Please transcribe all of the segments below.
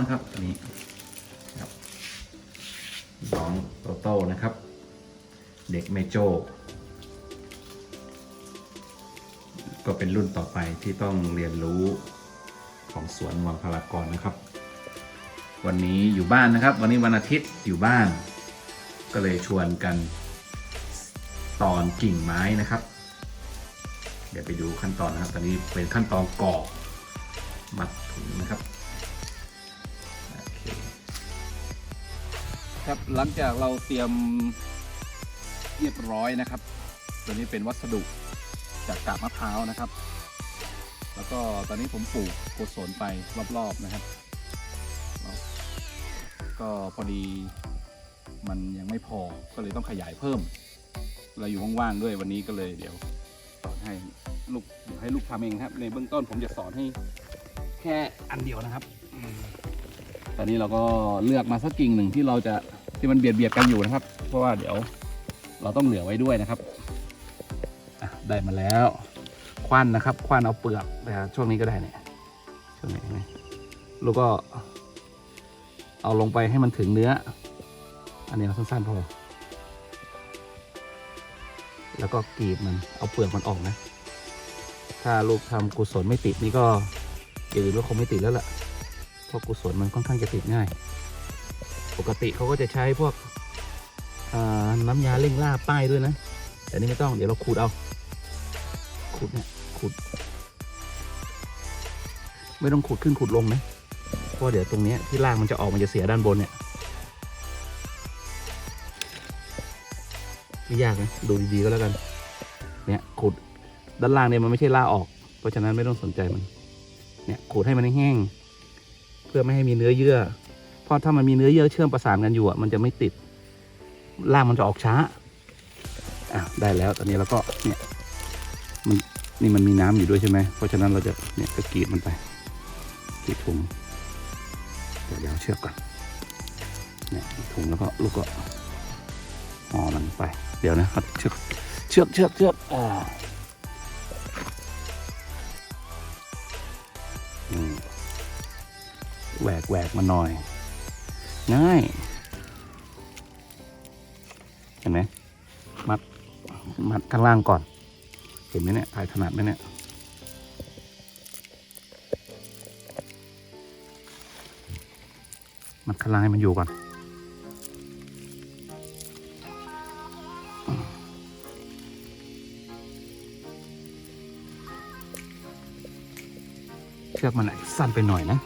นะครับอันนี้ครับน้องโตโต้นะครับ เด็กเมโจก็เป็นรุ่นต่อไปที่ต้องเรียนรู้ของสวนวังพารากรนะครับ วันนี้อยู่บ้านนะครับ วันนี้วันอาทิตย์อยู่บ้าน ก็เลยชวนกันตอนกิ่งไม้นะครับ เดี๋ยวไปดูขั้นตอนนะครับ ตอนนี้เป็นขั้นตอนกรอกมัดถุงนะครับ ครับหลังจากเราเตรียมเรียบร้อยนะครับ ตัวนี้เป็นวัสดุจากกาบมะพร้าวนะครับ แล้วก็ตอนนี้ผมปลูกโกศลไปรอบๆนะครับ ก็พอดีมันยังไม่พอก็เลยต้องขยายเพิ่ม เราอยู่ว่างๆด้วยวันนี้ก็เลยเดี๋ยวสอนให้ลูกเดี๋ยวให้ลูกทำเองครับ ในเบื้องต้นผมจะสอนให้แค่อันเดียวนะครับ ตอนนี้เราก็เลือกมาสักกิ่งหนึ่งที่เราจะ ที่มันเบียดเบียดกันอยู่นะครับ เพราะว่าเดี๋ยวเราต้องเหลือไว้ด้วยนะครับได้มาแล้วควันนะครับควันเอาเปลือกแต่ช่วงนี้ก็ได้เนี่ยช่วงนี้ไหมแล้วก็ เอาลงไปให้มันถึงเนื้อ อันนี้เราสั้นๆพอแล้วก็กรีดมันเอาเปลือกมันออกนะ ถ้าลูกทำกุศลไม่ติดนี่ก็อย่าลืมว่าคงไม่ติดแล้วล่ะเพราะกุศลมันค่อนข้างจะติดง่าย ปกติเขาก็จะใช้พวกน้ำยาเร่งล่าป้ายด้วยนะ แต่นี่ไม่ต้องเดี๋ยวเราขูดเอาขูดเนี่ยขูด ไม่ต้องขูดขึ้นขูดลงนะเพราะเดี๋ยวตรงนี้ที่ล่างมันจะออกมันจะเสียด้านบนเนี่ยไม่ยากนะดูดีๆก็แล้วกัน เนี่ยขูดด้านล่างเนี่ยมันไม่ใช่ล่าออก เพราะฉะนั้นไม่ต้องสนใจมัน เนี่ยขูดให้มันแห้ง เพื่อไม่ให้มีเนื้อเยื่อ เพราะถ้ามันมีเนื้อเยื่อเชื่อมประสานกันอยู่อะมันจะไม่ติดล่างมันจะออกช้าอะได้แล้วตอนนี้เราก็เนี่ยมันนี่มันมีน้ำอยู่ด้วยใช่ไหมเพราะฉะนั้นเราจะเนี่ยก็กรีดมันไปกรีดถุงเดี๋ยวเชือกก่อนเนี่ยถุงแล้วก็ลูกก็ห่อมันไป เดี๋ยวนะครับเชือกเชือกเชือกเชือกอ่าแหวกแหวกมาหน่อย ง่าย เห็นไหมมัด มัดข้างล่างก่อน เห็นไหมเนี่ยถ่ายถนัดไหมเนี่ยมัดข้างล่างให้มันอยู่ก่อนเชือกมันไหนสั้นไปหน่อยนะ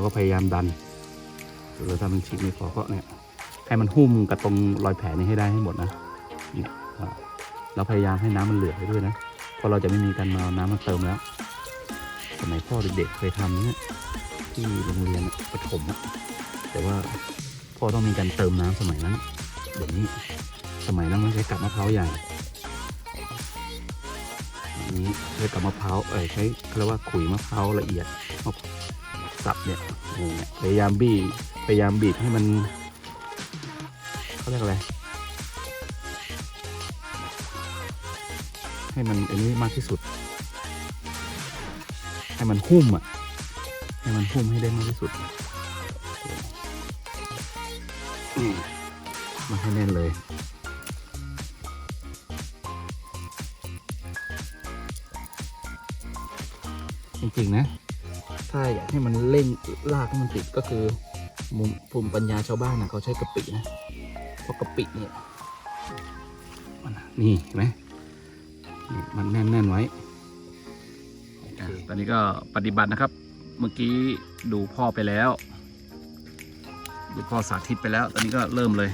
เราก็พยายามดันหรือถ้ามันชิดไม่พอก็เนี่ยให้มันหุ้มกับตรงรอยแผลนี้ให้ได้ให้หมดนะเนี่ยเราพยายามให้น้ำมันเหลือไปด้วยนะเพราะเราจะไม่มีการมาน้ำมาเติมแล้วสมัยพ่อเด็กๆเคยทำเนี่ยที่โรงเรียนประถมอะแต่ว่าพ่อต้องมีการเติมน้ำสมัยนั้นเดี๋ยวนี้สมัยนั้นมันใช้กับมะพร้าวใหญ่นี้ใช้กับมะพร้าวเออใช้เรียกว่าขุยมะพร้าวละเอียดมาสับเนี่ ยเออเนี่ยพยายามบี้พยายามบีบให้มันเขาเรียกอะไรให้มันอันนี้มากที่สุด ให้มันหุ้มอะ ให้มันหุ้มให้ได้มากที่สุดมมาให้แน่นเลยจริงๆนะ ถ้าอยากให้มันเร่งลากให้มันติดก็คือมุมภูมิปัญญาชาวบ้านนะเขาใช้กะปินะเพราะกะปิเนี่ยมันนี่เห็นไหมนี่มันแน่นๆไว้อะตอนนี้ก็ปฏิบัตินะครับ เมื่อกี้ดูพ่อไปแล้ว ดูพ่อสาธิตไปแล้ว ตอนนี้ก็เริ่มเลย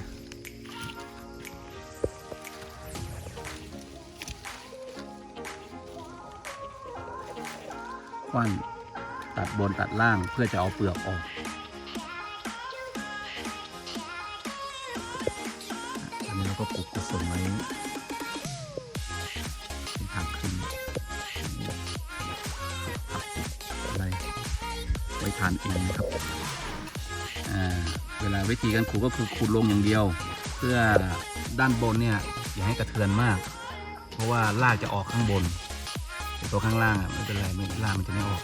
ควัน ตัดบนตัดล่างเพื่อจะเอาเปลือกออก อันนี้เราก็ปลูกกุศลไว้เป็นทางขึ้นอะไรไว้ทานเองนะครับเวลาวิธีการขูดก็คือขูดลงอย่างเดียว เพื่อด้านบนเนี่ยอย่าให้กระเทือนมาก เพราะว่ารากจะออกข้างบนตัวข้างล่างอะไม่เป็นไรไม่รากมันจะไม่ออก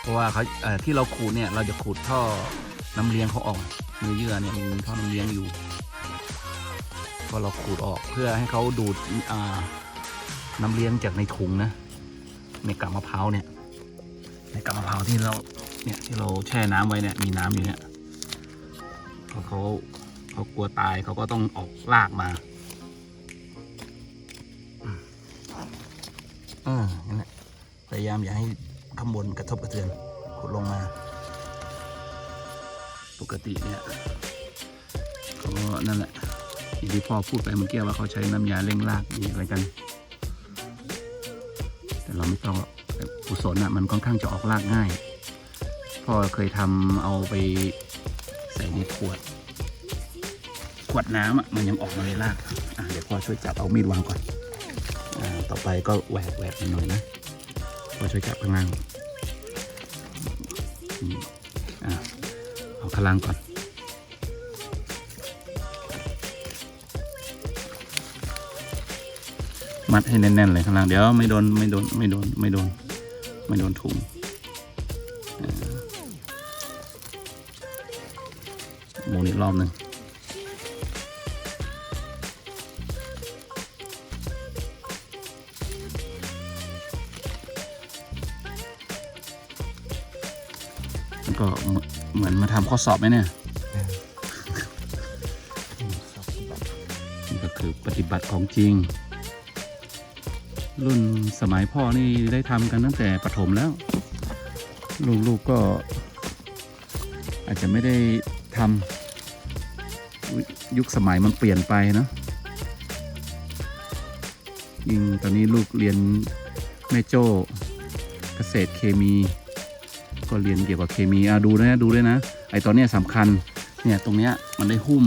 เพราะว่าเขาเที่เราขูดเนี่ยเราจะขูดท่อน้ำเลี้ยงเขาออกเนื้อเยื่อเนี่ยมีท่อน้ำเลี้ยงอยู่พอเราขูดออกเพื่อให้เขาดูดน้ำเลี้ยงจากในถุงนะในกาบมะพร้าวเนี่ย ในกาบมะพร้าวที่เราเนี่ยที่เราแช่น้ำไว้เนี่ยมีน้ำอยู่เนี่ยพอเขาเขากลัวตายเขาก็ต้องออกลากมาอืมเออนั่นแหละพยายามอย่าให้ ข้างบนกระทบกระเทือนขุดลงมา ปกติเนี่ยเขาก็นั่นแหละอย่างที่พ่อพูดไปเมื่อกี้ว่าเขาใช้น้ำยาเร่งรากมีอะไรกัน แต่เราไม่ต้องอุศลอะมันค่อนข้างจะออกรากง่าย พ่อเคยทำเอาไปใส่ในขวด ขวดน้ำอะมันยังออกมาเลยรากอะเดี๋ยวพ่อช่วยจับเอามีดวางก่อน อ่าต่อไปก็แหวกแหวกมันหน่อยนะพ่อช่วยจับข้างล่าง เอาข้างล่างก่อน มัดให้แน่นๆเลยข้างล่างเดี๋ยวไม่โดนไม่โดนไม่โดนไม่โดนไม่โดนถุงหมุนอีกรอบหนึ่ง ก็เหมือนมาทำข้อสอบไหมเนี่ยนี่ก็คือปฏิบัติของจริง รุ่นสมัยพ่อนี่ได้ทำกันตั้งแต่ประถมแล้ว ลูกๆก็อาจจะไม่ได้ทำยุคสมัยมันเปลี่ยนไปเนอะยิ่งตอนนี้ลูกเรียนแม่โจ้เกษตรเคมี ก็เรียนเกี่ยวกับเคมีอะดูนะดูด้วยนะ ไอตอนเนี้ยสำคัญ เนี่ยตรงเนี้ยมันได้หุ้ม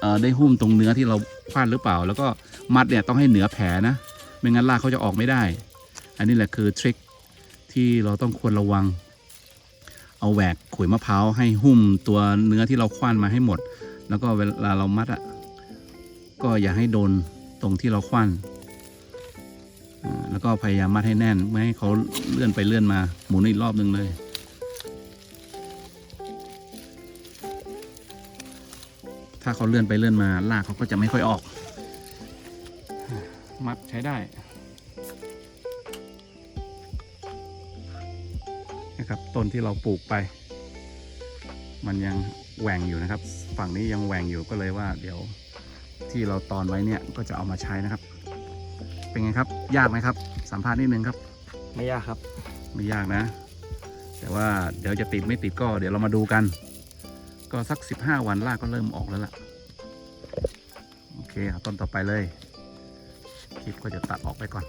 เอ่อได้หุ้มตรงเนื้อที่เราควานหรือเปล่า แล้วก็มัดเนี่ยต้องให้เหนือแผลนะ ไม่งั้นรากเขาจะออกไม่ได้ อันนี้แหละคือทริคที่เราต้องควรระวัง เอาแหวกขุยมะพร้าวให้หุ้มตัวเนื้อที่เราคว้านมาให้หมด แล้วก็เวลาเรามัดอะก็อย่าให้โดนตรงที่เราคว้านแล้วก็พยายามมัดให้แน่น ไม่ให้เขาเลื่อนไปเลื่อนมาหมุนอีกรอบหนึ่งเลย ถ้าเขาเลื่อนไปเลื่อนมาลากเขาก็จะไม่ค่อยออก มัดใช้ได้นะครับต้นที่เราปลูกไป มันยังแหว่งอยู่นะครับ ฝั่งนี้ยังแหว่งอยู่ก็เลยว่า เดี๋ยวที่เราตอนไว้เนี่ยก็จะเอามาใช้นะครับ เป็นไงครับ ยากไหมครับ สัมภาษณ์นิดนึงครับ ไม่ยากครับ ไม่ยากนะ แต่ว่าเดี๋ยวจะติดไม่ติดก็เดี๋ยวเรามาดูกัน ก็สัก 15 วันรากก็เริ่มออกแล้วล่ะ โอเคเอาต้นต่อไปเลย คลิปก็จะตัดออกไปก่อน